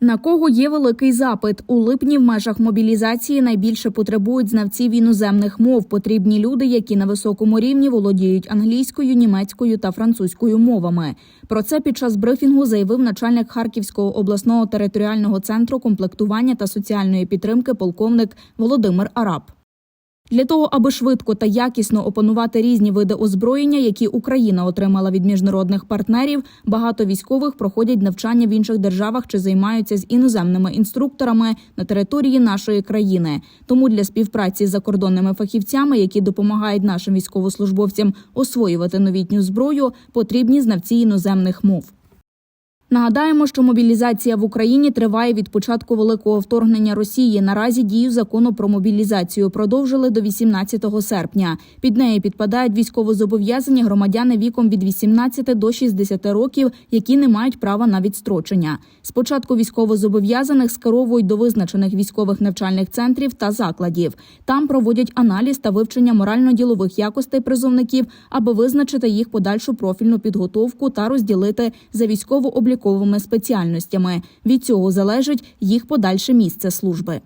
На кого є великий запит у липні в межах мобілізації найбільше потребують знавців іноземних мов. Потрібні люди, які на високому рівні володіють англійською, німецькою та французькою мовами. Про це під час брифінгу заявив начальник Харківського обласного територіального центру комплектування та соціальної підтримки полковник Володимир Араб. Для того, аби швидко та якісно опанувати різні види озброєння, які Україна отримала від міжнародних партнерів, багато військових проходять навчання в інших державах чи займаються з іноземними інструкторами на території нашої країни. Тому для співпраці з закордонними фахівцями, які допомагають нашим військовослужбовцям освоювати новітню зброю, потрібні знавці іноземних мов. Нагадаємо, що мобілізація в Україні триває від початку великого вторгнення Росії. Наразі дію закону про мобілізацію продовжили до 18 серпня. Під неї підпадають військовозобов'язані громадяни віком від 18 до 60 років, які не мають права на відстрочення. Спочатку військовозобов'язаних скеровують до визначених військових навчальних центрів та закладів. Там проводять аналіз та вивчення морально-ділових якостей призовників, аби визначити їх подальшу профільну підготовку та розділити за військово-обліковими спеціальностями. Від цього залежить їх подальше місце служби.